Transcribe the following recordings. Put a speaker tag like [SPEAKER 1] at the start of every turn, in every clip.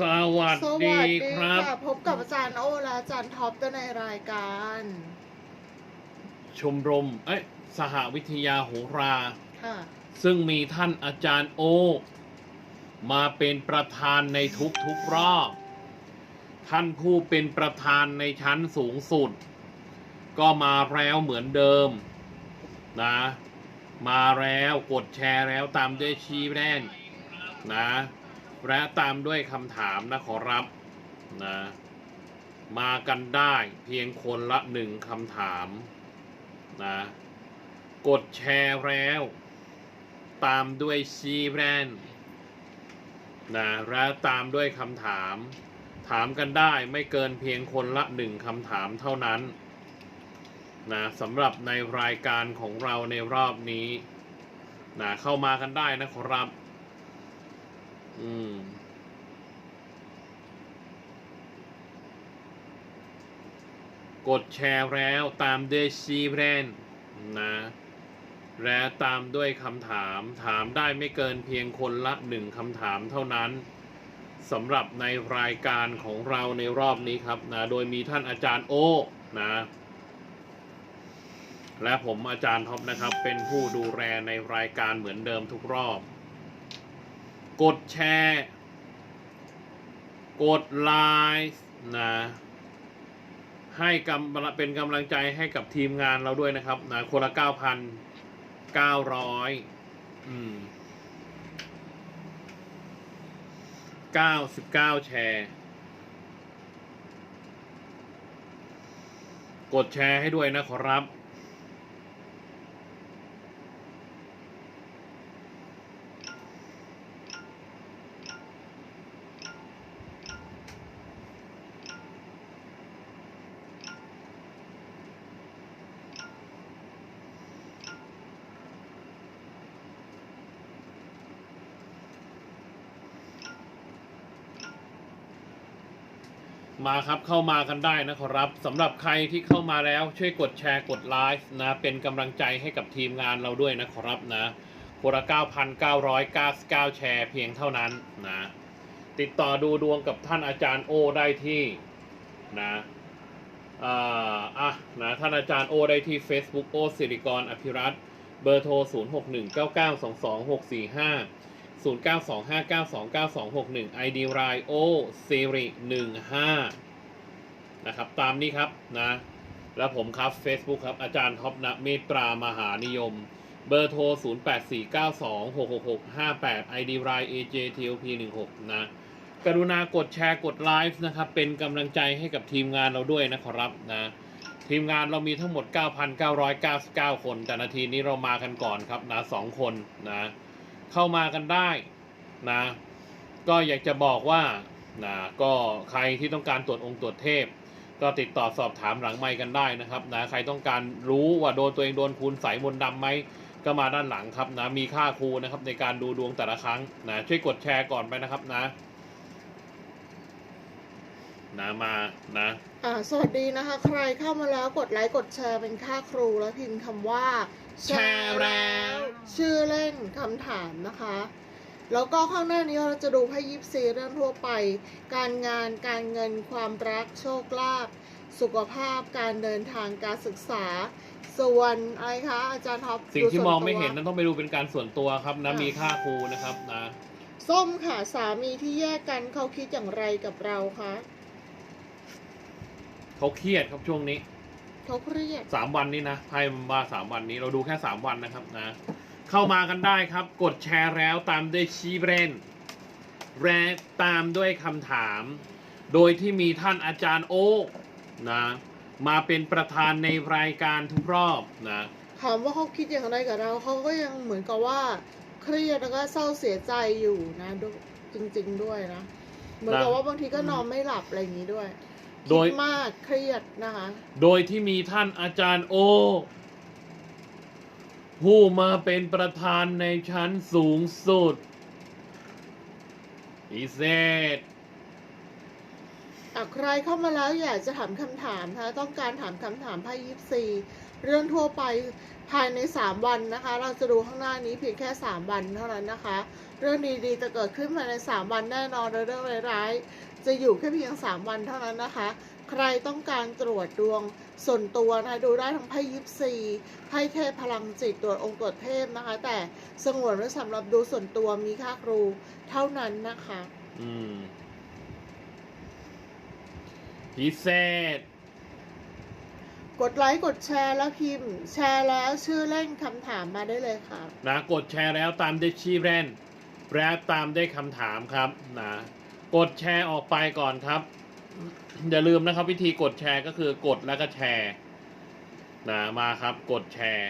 [SPEAKER 1] สวัส
[SPEAKER 2] ส
[SPEAKER 1] ดี
[SPEAKER 2] วัสดี
[SPEAKER 1] ครับ
[SPEAKER 2] ค่ะพบกับอาจารย์โอและอาจารย์ท็อปในรายการ
[SPEAKER 1] ชมรมเอ้ยสหวิทยาโหรา
[SPEAKER 2] ค่ะ
[SPEAKER 1] ซึ่งมีท่านอาจารย์โอ มาเป็นประธานในทุกทุกๆรอบ ท่านผู้เป็นประธานในชั้นสูงสุด ก็มาแล้วเหมือนเดิมนะ มาแล้วกดแชร์แล้วตามด้วยชีแรนนะ และตามด้วยคำถามนะขอรับนะมากันได้เพียงคนละหนึ่งคำถามนะกดแชร์แล้ว ตามด้วยชีแรนนะและตามด้วยคำถาม ถามกันได้ไม่เกินเพียงคนละหนึ่งคำถามเท่านั้นนะสำหรับในรายการของเราในรอบนี้นะเข้ามากันได้นะครับ อืมกดแชร์แล้วตามด้วยชีแรนนะ และตามด้วยคำถามถามได้ไม่เกินเพียงคนละหนึ่งคำถามเท่านั้นสำหรับในรายการของเราในรอบนี้ครับนะโดยมีท่านอาจารย์โอนะ และผมอาจารย์ท็อปนะครับ เป็นผู้ดูแลในรายการเหมือนเดิมทุกรอบ กดแชร์ กดไลค์นะให้กำเป็นกำลังใจให้กับทีมงานเราด้วยนะครับนะคนละเก้าพันเก้าร้อยอืมเก้าสิบเก้าแชร์ กดแชร์ให้ด้วยนะขอรับ มาครับเข้ามากันได้นะครับสำหรับใครที่เข้ามาแล้วช่วยกดแชร์กดไลค์นะเป็นกำลังใจให้กับทีมงานเราด้วยนะครับนะคนละ9,999 แชร์เพียงเท่านั้นนะติดต่อดูดวงกับท่านอาจารย์โอได้ที่นะอ่าอะนะท่านอาจารย์โอได้ที่ Facebook โอสิริกรอภิรัตเบอร์โทร 0619922645 0925929261 ID r i o Siri 15นะครับ ตามนี้ครับนะ แล้วผมครับ Facebook ครับ อาจารย์ท็อปนะเมตรามหานิยม เบอร์โทร 0849266658 ID r i AJTOP 16 นะ กรุณากดแชร์กดไลฟ์นะครับ เป็นกำลังใจให้กับทีมงานเราด้วยนะครับนะทีมงานเรามีทั้งหมด 9,999 คน แต่นาทีนี้เรามากันก่อนครับนะสองคนนะ เข้ามากันได้นะก็อยากจะบอกว่านะก็ใครที่ต้องการตรวจองค์ตรวจเทพ ก็ติดต่อสอบถามหลังไมค์กันได้นะครับนะใครต้องการรู้ว่าโดนตัวเองโดนคูณใสมนต์ดำไหมก็มาด้านหลังครับนะมีค่าครูนะครับในการดูดวงแต่ละครั้งนะช่วยกดแชร์ก่อนไปนะครับนะนะมานะ
[SPEAKER 2] อ่าสวัสดีนะคะ ใครเข้ามาแล้วกดไลค์กดแชร์เป็นค่าครูแล้วพิมพ์คำว่า
[SPEAKER 1] แชร์แล้ว
[SPEAKER 2] ชื่อเล่นคำถามนะคะ แล้วก็ข้างหน้านี้เราจะดูไพ่ยิปซีเรื่องทั่วไป การงานการเงินความรักโชคลาภสุขภาพการเดินทางการศึกษา ส่วนอะไรคะอาจารย์ท็อป
[SPEAKER 1] สิ่งที่
[SPEAKER 2] ดูส่วน
[SPEAKER 1] มองไม่
[SPEAKER 2] ตัว
[SPEAKER 1] เห็นนั้นต้องไปดูเป็นการส่วนตัวครับนะ
[SPEAKER 2] ค่ะ
[SPEAKER 1] มีค่าครูนะครับนะ
[SPEAKER 2] ส้มค่ะสามีที่แยกกันเขาคิดอย่างไรกับเราคะ
[SPEAKER 1] เขาเครียดครับช่วงนี้
[SPEAKER 2] เขาเครียด
[SPEAKER 1] สามวันนี้นะไพ่มันว่าสามวันนี้เราดูแค่สามวันนะครับนะ เข้ามากันได้ครับ กดแชร์แล้วตามด้วยชีเบรนและตามด้วยคำถาม โดยที่มีท่านอาจารย์โอ๊กนะมาเป็นประธานในรายการทุกรอบนะ
[SPEAKER 2] ถามว่าเขาคิดอย่างไรกับเราเขาก็ยังเหมือนกับว่า เครียดแล้วก็เศร้าเสียใจอยู่นะดูจริง ๆ ด้วยนะ เหมือนกับว่าบางทีก็นอนไม่หลับอะไรอย่างนี้ด้วย
[SPEAKER 1] โดย
[SPEAKER 2] คิดมากเครียดนะคะ
[SPEAKER 1] โดยที่มีท่านอาจารย์โอ ผู้มาเป็นประธานในชั้นสูงสุดพิเศษ
[SPEAKER 2] อะใครเข้ามาแล้วอยากจะถามคำถามนะคะต้องการถามคำถามไพ่ยิปซีเรื่องทั่วไปภายใน 3 วันนะคะ เราจะดูข้างหน้านี้เพียงแค่ 3 วันเท่านั้นนะคะ เรื่องดีๆจะเกิดขึ้นภายใน 3 วันแน่นอนและเรื่องร้ายๆ จะอยู่แค่เพียง 3 วันเท่านั้นนะคะ ใครต้องการตรวจดวงส่วนตัวนะคะดูได้ทั้งไพ่ยิปซีไพ่เทพพลังจิตตรวจองค์กฎเทพนะคะ แต่สงวนไว้สำหรับดูส่วนตัวมีค่าครูเท่านั้นนะคะ
[SPEAKER 1] อืมพิเศษ
[SPEAKER 2] กดไลค์กดแชร์แล้วพิมพ์ แชร์แล้วชื่อเล่นคำถามมาได้เลยค่ะ
[SPEAKER 1] นะกดแชร์แล้วตามด้วยชื่อเล่นและตามด้วยคำถามครับนะ กดแชร์ออกไปก่อนครับ อย่าลืมนะครับวิธีกดแชร์ก็คือกดแล้วก็แชร์นะมาครับกดแชร์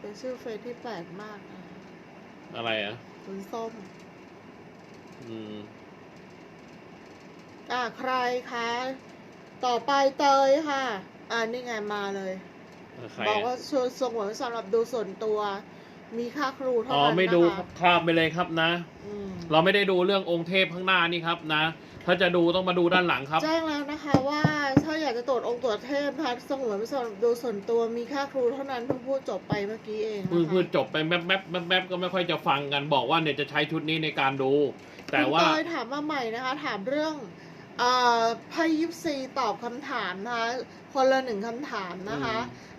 [SPEAKER 2] เป็นชื่อเฟซที่แปลกมากนะคะ
[SPEAKER 1] อะไรอะ
[SPEAKER 2] คุณส้ม
[SPEAKER 1] อืม
[SPEAKER 2] อ่าใครคะ ต่อไปเตยค่ะ อ่านี่ไงมาเลย
[SPEAKER 1] ใคร
[SPEAKER 2] บอก
[SPEAKER 1] อะ
[SPEAKER 2] ว่าชวนส่งหวยสำหรับดูส่วนตัว มีค่าครูเท่า
[SPEAKER 1] อ๋อ
[SPEAKER 2] นั้น
[SPEAKER 1] ไม่
[SPEAKER 2] นะ
[SPEAKER 1] ดู
[SPEAKER 2] คะ
[SPEAKER 1] ข้ามไปเลยครับนะ
[SPEAKER 2] อืม
[SPEAKER 1] เราไม่ได้ดูเรื่ององค์เทพข้างหน้านี่ครับนะ ถ้าจะดูต้องมาดูด้านหลังครับ
[SPEAKER 2] แจ้งแล้วนะคะว่าถ้าอยากจะตรวจองค์ตรวจเทพนะคะสงวนไว้สำหรับดูส่วนตัวมีค่าครูเท่านั้นเพิ่งพูดจบไปเมื่อกี้เองนะคะ
[SPEAKER 1] พูดพูดจบไปแป๊บแป๊บแป๊บแป๊บก็ไม่ค่อยจะฟังกันบอกว่าเนี่ยจะใช้ชุดนี้ในการดู แต่ว่า
[SPEAKER 2] คุณเตยถามมาใหม่นะคะ ถามเรื่องเอ่อ ไพ่ยิปซีตอบคำถามนะคะคนละหนึ่งคำถามนะคะ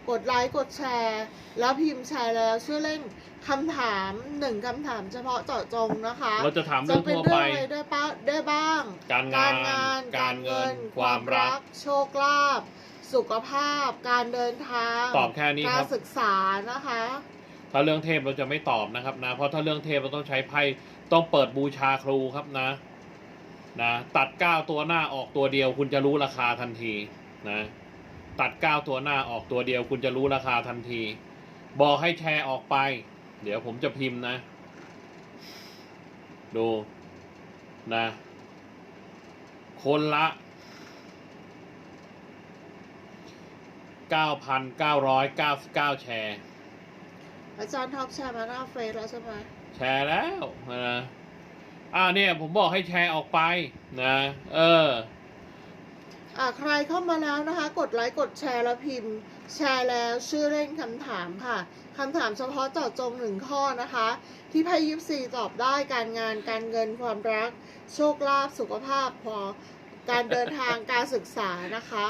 [SPEAKER 2] กดไลค์กดแชร์ แล้วพิมพ์แชร์แล้วชื่อเล่นคำถามหนึ่งคำถามเฉพาะเจาะจงนะคะ
[SPEAKER 1] เราจะถาม
[SPEAKER 2] จะ
[SPEAKER 1] เรื่อง
[SPEAKER 2] เป็น
[SPEAKER 1] ทั่ว
[SPEAKER 2] เรื่
[SPEAKER 1] ไป
[SPEAKER 2] องอะไรได้ปะได้บ้าง
[SPEAKER 1] การงาน
[SPEAKER 2] งาน
[SPEAKER 1] การเงิน ความรัก
[SPEAKER 2] โชคลาภสุขภาพ การเดินทาง
[SPEAKER 1] ตอบแค่นี้
[SPEAKER 2] กา
[SPEAKER 1] ค
[SPEAKER 2] ร
[SPEAKER 1] รับ
[SPEAKER 2] ศึกษานะคะ
[SPEAKER 1] ถ้าเรื่องเทพเราจะไม่ตอบนะครับนะ เพราะถ้าเรื่องเทพเราต้องใช้ไพ่ต้องเปิดบูชาครูครับนะ นะตัดเก้าตัวหน้าออกตัวเดียว คุณจะรู้ราคาทันทีนะตัดเก้าตัวหน้าออกตัวเดียว คุณจะรู้ราคาทันที บอกให้แชร์ออกไป เดี๋ยวผมจะพิมพ์นะ ดูนะ คนละ 9,999 แชร์
[SPEAKER 2] อาจารย์ท็อปแชร์มาหน้าเฟซแล้วใช่ไหม
[SPEAKER 1] แชร์แล้วนะ อ่าเนี่ยผมบอกให้แชร์ออกไปนะเออ
[SPEAKER 2] อ่าใครเข้ามาแล้วนะคะ กดไลค์กดแชร์แล้วพิมพ์ แชร์แล้วชื่อเล่นคำถามค่ะคำถามเฉพาะเจาะจงหนึ่งข้อนะคะ ที่ไพ่ยิปซีตอบได้การงานการเงินความรัก โชคลาภสุขภาพพอ การเดินทางการศึกษานะคะ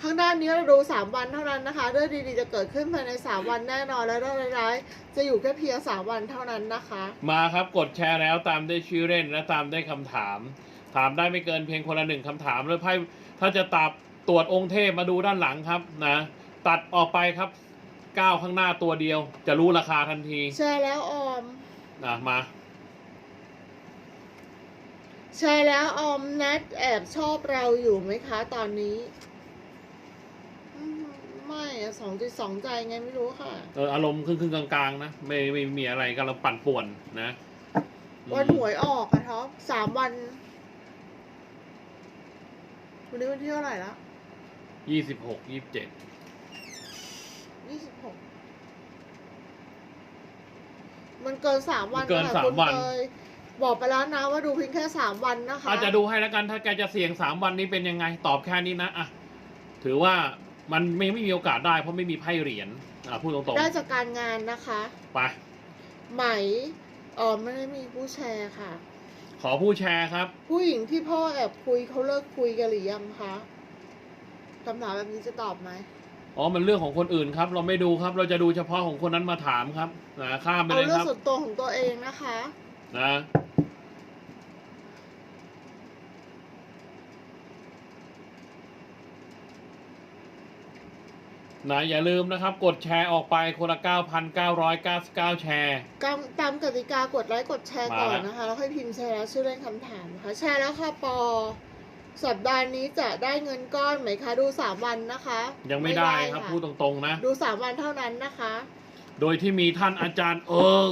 [SPEAKER 2] ข้างหน้านี้เราดู 3 วันเท่านั้นนะคะ เรื่องดีๆจะเกิดขึ้นภายใน 3 วันแน่นอนและเรื่องร้ายๆจะอยู่แค่เพียง3วันเท่านั้นนะคะ
[SPEAKER 1] มาครับกดแชร์แล้วตามด้วยชื่อเล่นและตามด้วยคำถาม ถามได้ไม่เกินเพียงคนละหนึ่งคำถามแล้วไพ่ถ้าจะตับตรวจองค์เทพมาดูด้านหลังครับนะตัดออกไปครับก้าวข้างหน้าตัวเดียว จะรู้ราคาทันที
[SPEAKER 2] แชร์แล้วออม
[SPEAKER 1] นะมา
[SPEAKER 2] แชร์แล้วออมแนทแอบชอบเราอยู่ไหมคะ ตอนนี้อืมไม่อะสองจิตสองใจไงไม่รู้ค่ะ
[SPEAKER 1] เอออารมณ์ครึ่งครึ่งๆกลางๆนะไม่ไม่มีอะไรกำลังปั่นป่วนนะ
[SPEAKER 2] วันหวยออกอะท็อปสามวัน วันนี้วันที่เท่าไหร่ละ
[SPEAKER 1] ยี่สิบหกยี่สิบเจ็ด
[SPEAKER 2] ยี่สิบหกมันเกินสามวัน
[SPEAKER 1] เกิน
[SPEAKER 2] นะคะ
[SPEAKER 1] สาม
[SPEAKER 2] คุณ
[SPEAKER 1] วัน
[SPEAKER 2] เตย บอกไปแล้วนะว่าดูเพียงแค่สามวันนะคะ
[SPEAKER 1] อาจจะดูให้แล้วกันถ้าแกจะเสี่ยงสามวันนี้เป็นยังไงตอบแค่นี้นะอะถือว่ามันไม่ไม่มีโอกาสได้เพราะไม่มีไพ่เหรียญอะพูดตรง
[SPEAKER 2] ได้จากการงานนะคะ
[SPEAKER 1] ๆไป
[SPEAKER 2] ไหมอ๋อไม่ได้มีผู้แชร์ค่ะ
[SPEAKER 1] ขอผู้แชร์ครับ
[SPEAKER 2] ผู้หญิงที่พ่อแอบคุยเขาเลิกคุยกันหรือยังคะคำถามแบบนี้จะตอบไหม
[SPEAKER 1] อ๋อ มันเรื่องของคนอื่นครับ เราไม่ดูครับ เราจะดูเฉพาะของคนนั้นมาถามครับนะข้ามไป
[SPEAKER 2] เอา
[SPEAKER 1] เลย
[SPEAKER 2] เรื่อ
[SPEAKER 1] ค
[SPEAKER 2] ง
[SPEAKER 1] รับ
[SPEAKER 2] ส่วนตัวของตัวเองนะคะ
[SPEAKER 1] นะ นะอย่าลืมนะครับ กดแชร์ออกไปคนละ 9,999 แชร์
[SPEAKER 2] ตามตามกติกากดไลค์กดแชร์ก่อน
[SPEAKER 1] มาแล้ว
[SPEAKER 2] นะคะ แล้วค่อยพิมพ์แชร์แล้วชื่อเล่นคำถามนะคะแชร์แล้วค่ะปอ สัปดาห์นี้จะได้เงินก้อนไหมคะ ดูสามวันนะคะ
[SPEAKER 1] ยังไม่ได้ครับะพูดตรงๆนะ
[SPEAKER 2] ดูสามวันเท่านั้นนะคะ
[SPEAKER 1] โดยที่มีท่านอาจารย์เออ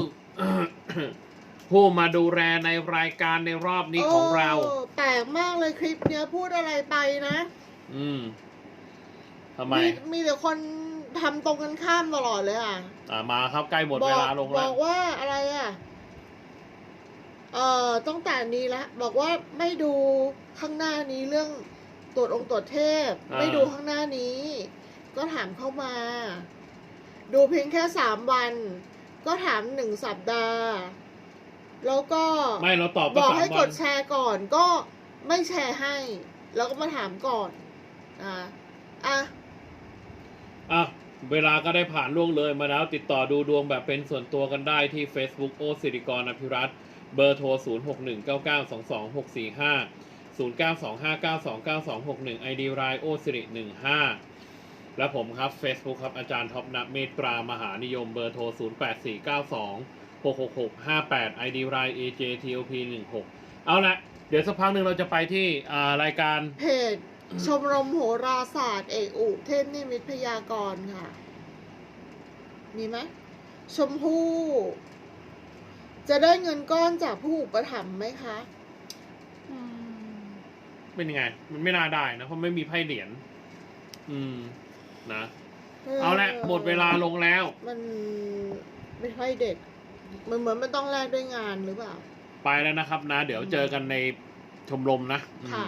[SPEAKER 1] ผู้มาดูแลในรายการในรอบนี้ของเรา
[SPEAKER 2] โแปลกมากเลยคลิปเนี้ยพูดอะไรไปนะ
[SPEAKER 1] อืม ทำไม
[SPEAKER 2] มีแต่คนทำตรงกันข้ามตลอดเลยอะ
[SPEAKER 1] อ่ามาครับใกล้หมด
[SPEAKER 2] บ
[SPEAKER 1] เว
[SPEAKER 2] อก
[SPEAKER 1] ลาลง
[SPEAKER 2] บ
[SPEAKER 1] แล้
[SPEAKER 2] อ
[SPEAKER 1] ว
[SPEAKER 2] กว่าอะไรอะ เอ่อต้องแต่นี้ละ บอกว่าไม่ดูข้างหน้านี้เรื่องตรวจองค์ตรวจเทพ
[SPEAKER 1] อ่า
[SPEAKER 2] ไม่ดูข้างหน้านี้ ก็ถามเข้ามา ดูเพียงแค่สามวัน ก็ถามหนึ่งสัปดาห์ แล้วก็
[SPEAKER 1] ไม่เราตอบ
[SPEAKER 2] บอก
[SPEAKER 1] ภาษา
[SPEAKER 2] ให้
[SPEAKER 1] บ
[SPEAKER 2] ก
[SPEAKER 1] อล
[SPEAKER 2] ดแชร์ก่อนก็ไม่แชร์ให้ แล้วก็มาถามก่อนอ่าอะ
[SPEAKER 1] อะเวลาก็ได้ผ่านล่วงเลยมาแล้วติดต่อดูดวงแบบเป็นส่วนตัวกันได้ที่ Facebook โอสิริกรอภิรัตเบอร์โทร 0 6 1 9 9 2 2 6 4 5 0 9 2 5 9 2 9 2 6 1 ID รายโอสิริ15 และผมครับ Facebook ครับอาจารย์ท็อปนะเมตรามหานิยมเบอร์โทร 0 8 4 9 2 6 6 6 5 8 ID ราย AJTOP 16เอาละเดี๋ยวสักพักหนึ่งเราจะไปที่รายการ
[SPEAKER 2] เพจ ชมรมโหราศาสตร์เอกอุเทพนิมิตพยากรณ์ค่ะ มีไหมชมพู่ จะได้เงินก้อนจากผู้อุปถัมภ์ไหมคะ
[SPEAKER 1] อืมเป็นยังไง มันไม่น่าได้นะ เพราะไม่มีไพ่เหรียญอืม นะ เอาละหมดเวลาลงแล้ว
[SPEAKER 2] มันไม่ค่อยเด็ดมันเหมือนมันต้องแลกด้วยงานหรือเปล่า
[SPEAKER 1] ไปแล้วนะครับนะ เดี๋ยวเจอกันในชมรมนะอืม
[SPEAKER 2] ค่ะ